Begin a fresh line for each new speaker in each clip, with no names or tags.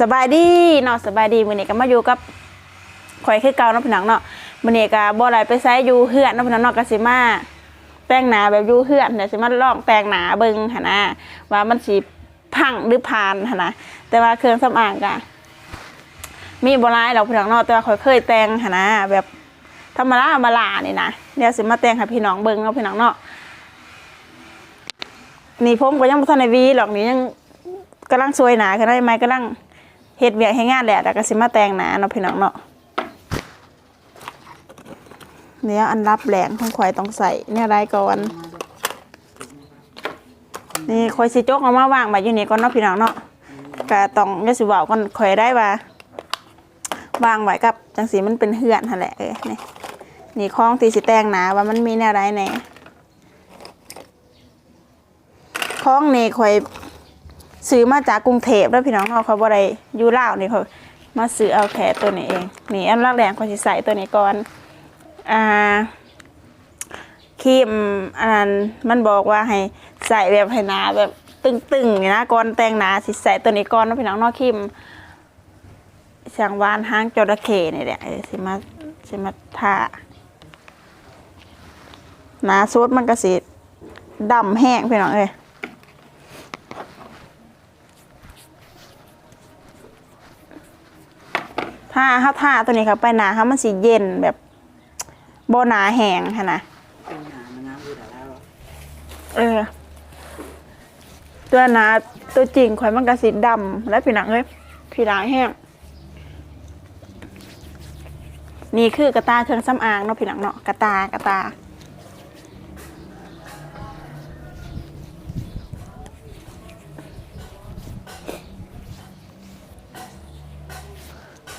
สบายดีเนาะสบายดีมื้อนี้ก็มาอยู่กับข่อยคือเก่าเนาะพี่น้องเนาะมื้อนี้ก็บ่ได้ไปไสอยู่เฮือนเนาะพี่น้องเนาะก็สิมาแต่งหน้าแบบอยู่เฮือนเดี๋ยวสิมาลองแต่งหน้าเบิ่งหั่นนะว่ามันสิพังหรือผ่านหั่นนะแต่ว่าเครื่องสำอางก็มีบ่หลายดอกพี่น้องเนาะแต่ว่าข่อยเคยแต่งหั่นนะแบบธรรมดาธรรมดานี่นะเดี๋ยวสิมาแต่งให้พี่น้องเบิ่งเนาะพี่น้องเนาะนี่ผมก็ยังบ่ทันได้วีหรอกนี่ยังกำลังสวยหนาขึ้นได้ไหมกำลัง เฮ็ดเวียกให้งานแหละแล้วก็สิมาแต่งหนาเนาะพี่น้องเนาะเดี๋ยวอันรับแหลงของข่อยต้องใส่เนี่ยไรก่อนนี่ข่อยสิจกเอามาวางไว้อยู่นี่ก่อนเนาะพี่น้องเนาะก็ต้องอย่าสิเว้าก่อนข่อยได้ว่าวางไว้กับจังสีมันเป็นเหือนหั่นแหละเอ้ยนี่นี่ของที่สิแต่งหนาว่ามันมีแนวใดแหน่ของนี่ข่อย ซื้อมาจากกรุงเทพแล้วพี่น้องเขาเขาบ่ได้อยู่ลาวนี่เขามาซื้อเอาแค่ตัวนี้เองนี่อันแรกแรงเขาสิใส่ตัวนี้ก่อนอ่าครีมอันนั้นมันบอกว่าให้ใส่แบบให้หนาแบบตึงๆนี่นะก่อนแต่งหนาสิใส่ตัวนี้ก่อนเนาะพี่น้องนอกครีมช่างวานห้างจระเข้นี่แหละสิมาสิมาทาหนาสุดมันก็สิดำแห้งพี่น้องเอ้ย ถ้าถ้าถ้าตัวนี้ครับไปหนาครับมันสีเย็นแบบโบหนาแห้งค่ะนะ
เป็นหามันงามอยู่แต่แล้ว
เออ ตัวหนาตัวจริงข่อยมันกระสีดำและผิวหนังเลยผิวหนังแห้งนี่คือกระตาเครื่องสำอางเนาะผิวหนังเนาะกระตากระตา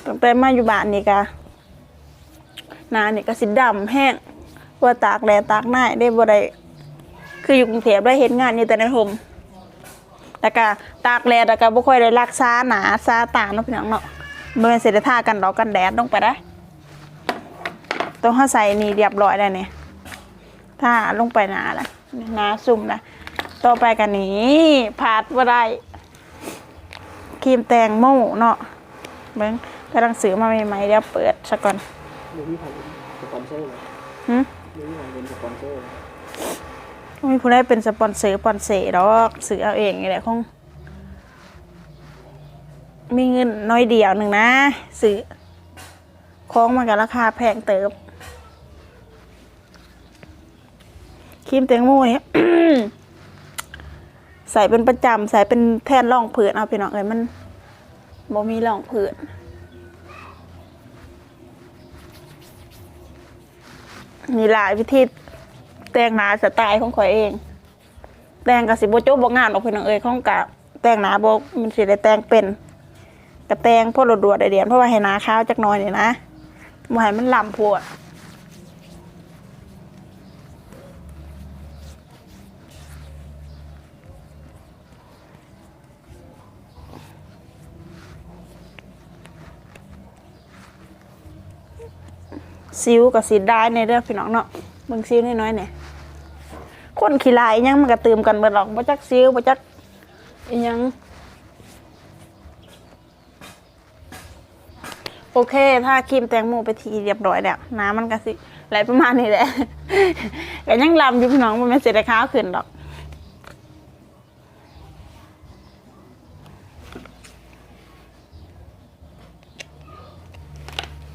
ตั้งแต่มาอยู่บ้านนี่กะนานี่ก็สิดำแห้งว่าตากแดดตากหน้าได้บ่ได้คืออยู่กรุงเทพได้เห็นงานอยู่แต่ในโฮมแล้วก็ตากแดดแล้วก็บ่ค่อยได้รักษาหนาซาตาเนาะพี่น้องเนาะบ่แม่นสิได้ทากันดอกกันแดดลงไปได้ต้องเฮาใส่นี่เรียบร้อยแล้วนี่ถ้าลงไปหนาละหนาซุ่มละต่อไปกันนี้ผาดบ่ได้ครีมแตงโมเนาะเบิ้ง กำลังซื้อมาใหม่ๆเดี๋ยวเปิดสักก่อน
เดี๋ยวพี่ผ่านสปอนเซอร์เลย
หึ
เดี๋ยวพี่ผ่านเป็นสปอนเซอร์เลย
ไม่มีผู้ใดเป็นสปอนเซอร์ปอนเซอร์ดอกซื้อเอาเองนี่แหละคงมีเงินน้อยเดียวหนึ่งนะซื้อของมันกับราคาแพงเติบครีมเตียงโม่นี่ใส่เป็นประจำใส่เป็นแทนร่องผืนเอาพี่น้องเอ้ยมันบ่มีร่องผืน มีหลายวิธีแต่งหน้าสไตล์ของข่อยเอง แต่งกับสิบโจบบงานออกพี่น้อนเอ้ยของกะแต่งหน้าบมันสิได้แต่งเป็นกับแต่งพ่อรวดๆไดเดียนเพราะว่าให้หน้าขาวจักหน้อยนี่นะบ่ให้มันลำพวด ซิวกับสีได้ในเรื่องพี่น้องเนาะเบิ่งซิวน้อยๆเนี่ยคนขี้ลายยังมันก็ตื่มกันเบิดหรอกบ่จักซิวบ่จักอิหยังโอเค ถ้าครีมแตงโมไปทีเรียบร้อยแล้วน้ำมันก็สิไหลประมาณนี้แหละก็ยังลำอยู่พี่น้องมันไม่เสร็จได้ข้าวขึ้นหรอก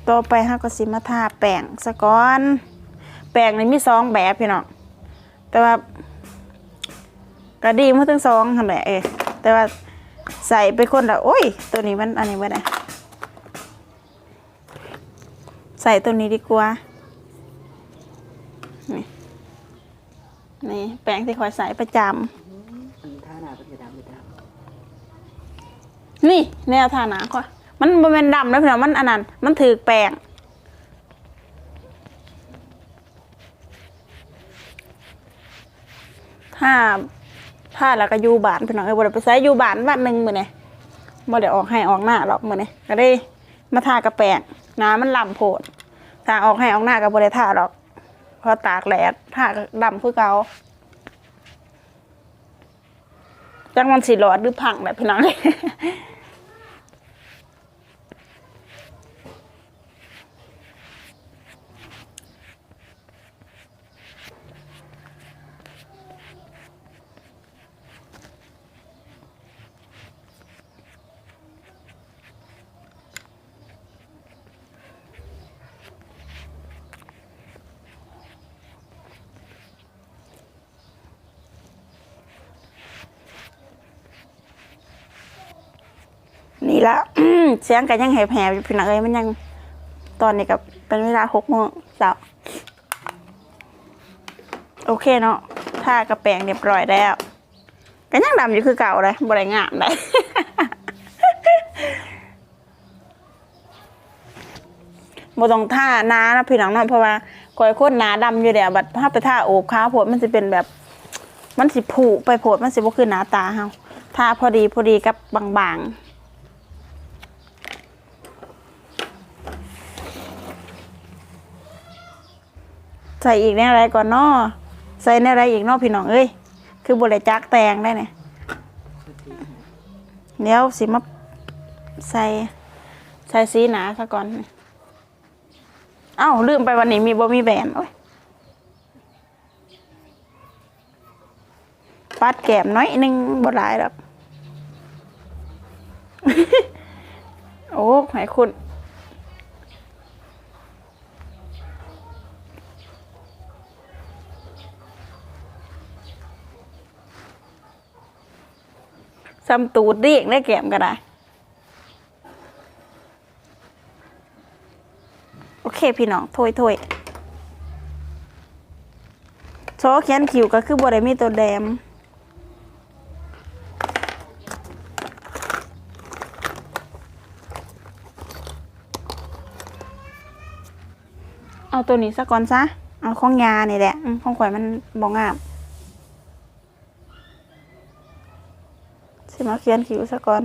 ต่อไปเฮาก็สิมาทาแป้งซะก่อน แป้งนี่มีสองแบบพี่น้องแต่ว่าก็ดีมาทั้งสองหั่นแหละเอ้ยแต่ว่าใส่ไปคนละโอ้ย ตัวนี้มันอันนี้บ่ได้ใส่ตัวนี้ดีกว่านี่นี่แป้งที่คอยใส่ประจำ
อันท่าหนาเป็นจะดำหรือดำ
นี่แนวทาหนาก่อน มันบ่แม่นดำแล้วพี่น้องมันอันนั้นมันถือแป้งถ้าถ้าแล้วก็อยู่บ้านพี่น้องเอ้ยบ่ได้ไปใช้อยู่บ้านวันหนึ่งมื้อนี้บ่ได้ออกให้ออกหน้าหรอกมื้อนี้ก็ได้มาทากระแป้งน้ามันลำโพดถ้าออกให้ออกหน้าก็บ่ได้ทาหรอกเพราะตากแดดทาดำคือเก่าจังมันสิหลอดหรือพังแบบพี่น้อง นี่ละเสียงกันยังแหบๆพี่น้องเอ้ยมันยังตอนนี้กับเป็นเวลาหกโมงเช้าโอเคเนาะถ้ากระแปงเรียบร้อยแล้วก็ยังดำอยู่คือเก่าเลยบริงามเลยบ่ต้องท่าน้านะพี่น้องเนาะเพราะว่าคอยโคนหนาดำอยู่เดี๋ยวบัดภาพไปท่าโอบขาวโพดมันจะเป็นแบบ มันสิผุไปโพดมันสิบ่คือหนาตาเฮาท่าพอดีพอดีกับบางๆ ใส่อีกแน่อะไรก่อนเนาะใส่แน่อะไรอีกเนาะพี่น้องเอ้ยคือบ่ได้จักแตงได้เนี่ยเดี๋ยวสิมาใส่ใส่สีหนาซะก่อนเอ้าลืมไปวันนี้มีบ่มีแบนโอ้ยปัดแก้มน้อยนึงบ่หลายดอกโอ้ให้คุณ ซ้ำตูดเรียกได้แก้มก็ได้ โอเคพี่น้องถ้วยถ้วยโชว์เขียนคิวก็คือบได้มีตัวแดมเอาตัวนี้ซะก่อนซะ เอาของยาเนี่ยแหละอืมของข่อยมันบองงาม มาเขียนคิวซะก่อน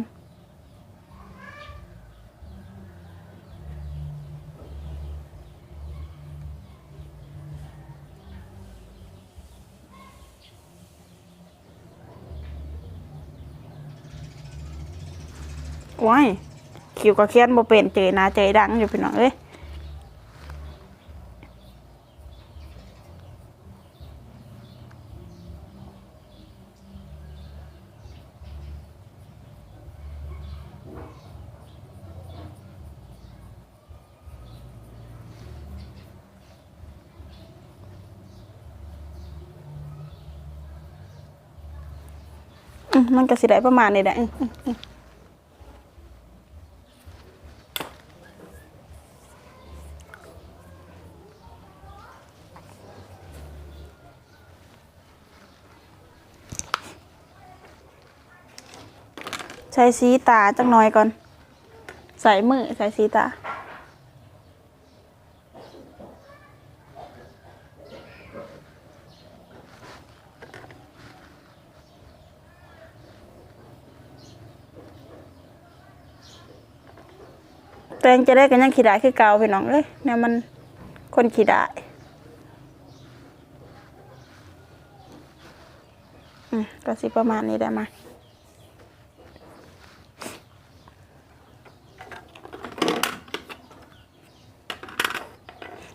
ว้ายคิวก็เขียนบ่เป็นเจยหนาเจดังอยู่พี่น้องเอ้ย มันก็สิได้ประมาณนี้แหละใช้สีตาจักหน่อยก่อน ใส่มือใส่สีตา ตัวเองจะได้กันยังขี่ได้คือเก่าพี่น้องเอ้ยเนี่ยมันคนขี่ได้อืมก็สิประมาณนี้ได้มา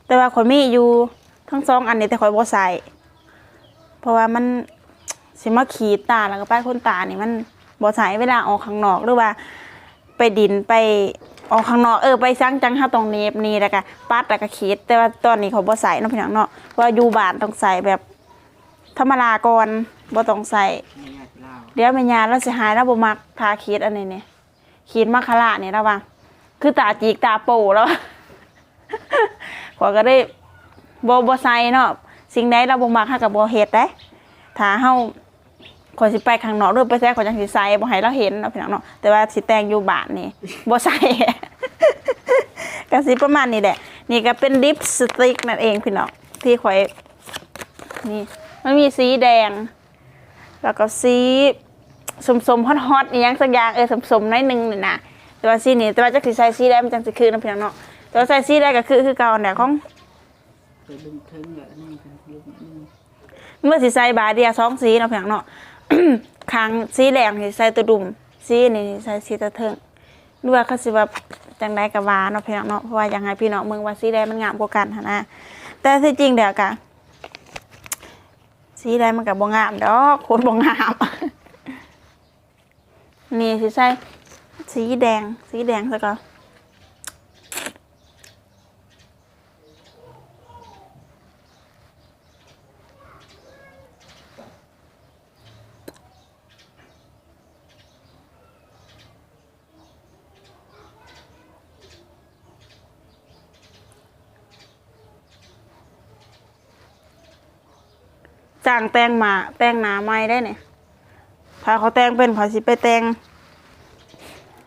แต่ว่าข่อยมีอยู่ทั้งสองอันนี้แต่ข่อยบ่ใส่เพราะว่ามันสิมาขีดตาแล้วก็ป้ายคนตานี่มันบ่ใส่เวลาออกข้างนอกหรือว่า ไปดินไป ออกข้างนอกเออไปซังจังเฮาตรงนี้นี่แล้วก็ปัดแล้วก็ขีดแต่ว่าตอนนี้เขาบ่ใส่เนาะพี่น้องเนาะเพราะว่าอยู่บ้านต้องใส่แบบธรรมดาก่อนบ่ต้องใส่
ไม่ยากเล่า
เดี๋ยวแม่ยาเราสิหายแล้วบ่มักทาขีดอันนี้เนี่ยขีดมัคคาระนี่แล้วว่าคือตาจีกตาโปแล้วขอยก็ได้บ่บ่ใส่เนาะสิ่งใดเราบ่มักเฮาก็บ่เฮ็ดได้ถ้าเฮา ขอยสิไปข้างนอกหรือไปแซ่ขอยจังสิใส่บ่ให้เราเห็นเนาะพี่น้องเนาะแต่ว่าสิแต่งอยู่บ้านนี่บ่ใส่ ก็สิประมาณนี้แหละ นี่ก็เป็นลิปสติกนั่นเองพี่น้องที่ข่อยนี่มันมีสีแดง แล้วก็สีสมสมฮอตๆอีหยังสักอย่างเออสมสมน้อยหนึงนี่นะแต่ว่าสีนี้แต่ว่าจะคือใส่สีแดงมันจังสิคือนะพี่น้องเนาะแต่ว่าใส่สีแดงก็คือคือเก่าเนี่ยของ
เคยดึงเทิงเหรอนี่กันดึงอืม
เมื่อสิใส่บาเดียสองสีเนาะพี่น้องเนาะคางสีแดงสิใส่ตัวดุ่มสีนี่ใส่สีตะเทิงหรือว่าเขาสิว่าจังไดก็ว่าเนาะพี่น้องเนาะเพราะว่าอยากให้พี่น้องเมืองว่าสีแดงมันงามกว่ากันหั่นนะแต่ที่จริงเดี๋ยวกะสีแดงมันก็บ่งงามดอกโคตรบ่งามนี่สิใส่สีแดงสีแดงซะก่อน จ้างแต่งมาแต่งหนาใหม่ได้เนี่ยถ้าเขาแต่งเป็นเขาสิไปแต่ง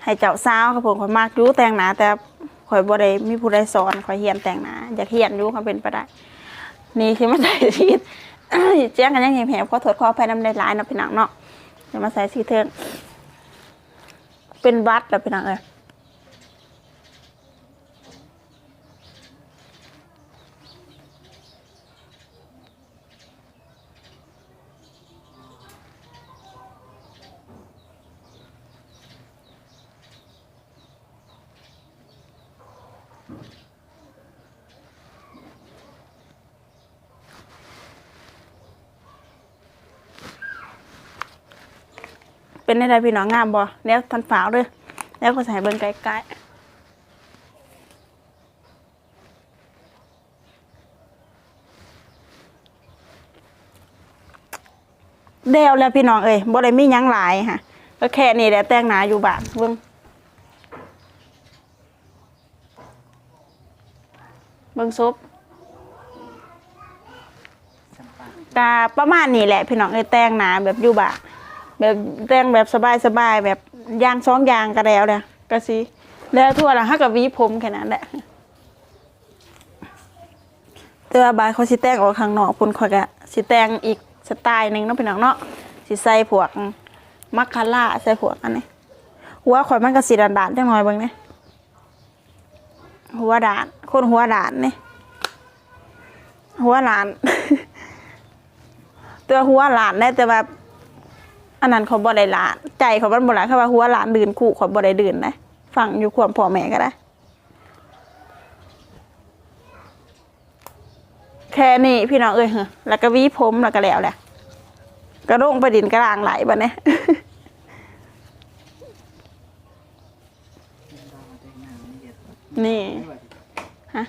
ให้เจ้าสาวครับผมข่อยมากอยู่แต่งหนาแต่ข่อยบ่ได้มีผู้ใดสอนข่อยเฮียนแต่งหนาอยากเฮียนอยู่เขาเป็นไปได้ นี่คือมาใส่ชีดเจ้งกันยังแหบๆขอโทษขออภัยนำในหลายเนาะพี่น้องเนาะเดี๋ยวมาใส่สีเทิงเป็นวัดแล้วพี่น้องเอ้ย เป็นได้ไดพี่น้องงามบ่แล้วทันฝาวเด้อแล้วก็ใส่เบิ่งไกลๆเดวแล้วพี่น้องเอ้ยบ่ได้มียังหลายค่ะก็แค่นี้แหละแต่งหนาอยู่บ้านเบิ่งเบิ่งซุปกาประมาณนี้แหละพี่น้องเอ้ยแต่งหนาแบบอยู่บ้าน แบบแต่งแบบสบายๆแบบยางสองยางก็แล้วเนี่ยก็สิแล้วทั่วละฮักกับวีผมแค่นั้นแหละแต่ว่าบายเขาสิแต่งออกข้างนอกพุ่นข่อยก็สิแต่งอีกสไตล์หนึ่งเนาะพี่น้องเนาะสิใส่พวกมัคคาร่าใส่พวกอันนี้หัวข่อยมันก็สิด่านๆจังหน่อยเบิ่งนี่ยหัวด่านคนหัวด่านเนี่ยหัวหลาน ตัวหัวหลานได้แต่ว่า อันนั้นเขาบ่ได้หลาน ใจเขาบ่บ่หลานเขาว่าหัวหลานดื่นคู่เขาบ่ได้ดื่นนะฟังอยู่ความพ่อแม่ก็ได้ แค่นี้พี่น้องเอ้ยเหอแล้วก็วีผมแล้วก็แล้วแหละกระโดงไปดินกระลางไหลบัดนี้
เรามาแต่งงานนี่เด็ด
นี่ฮะ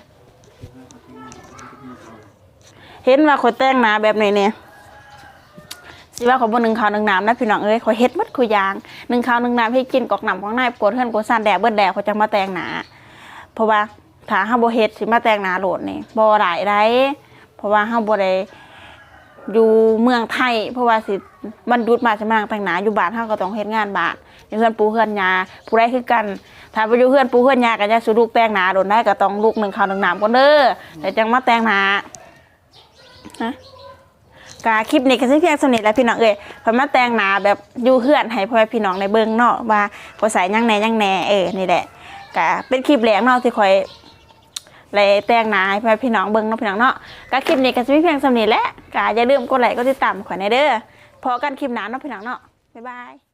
เห็
นว่าคนแต่งหนาแบบนี้เนี่ย สิว่าเขาบนหนึ่งข้าวหนึ่งน้ำนะพี่น้องเอ้ยเขาเฮ็ดมัดคุยยางหนึ่งข้าวหนึ่งน้ำให้กินกอกหนำของนายกดเฮือนกดซานแดดเบิดแดดเขาจะมาแตงหนาเพราะว่าถ้าห้าโบเฮ็ดสิมาแตงหนาโหลดนี่บ่ได้ได้เพราะว่าห้าบ่ได้อยู่เมืองไทย เพราะว่าสิมันดุดมาจะมาแต่งหนาอยู่บ้านห้าก็ต้องเฮ็ดงานบ้านอยู่เฮือนปูเฮือนยาผู้ใดคือกัน ถ้าไปอยู่เฮือนปูเฮือนยาก็จะสุลูกแต่งหนาโดนได้ก็ต้องลูกหนึ่งข้าวหนึ่งน้ำก่อนเด้อแต่จังมาแต่งหนาฮะ กาคลิปนี้ก็สิเพียงสนิทแล้วพี่น้องเอ้ยพอมาแต่งหนาแบบอยู่เฮือนให้พ่อแม่พี่น้องในเบิ้งเนาะว่าพอใส่หยังแหน่ยังแหน่เออนี่แหละกะเป็นคลิปแรกเนาะที่คอยเลยแต่งหนาให้พ่อแม่พี่น้องเบิ้งเนาะพี่น้องเนาะกาคลิปนี้ก็สิมีเพียงสนิทแหละกาอย่าลืมกดไลค์กดติดตามข่อในเด้อพอกันคลิปหนาเนาะพี่น้องเนาะบ๊ายบาย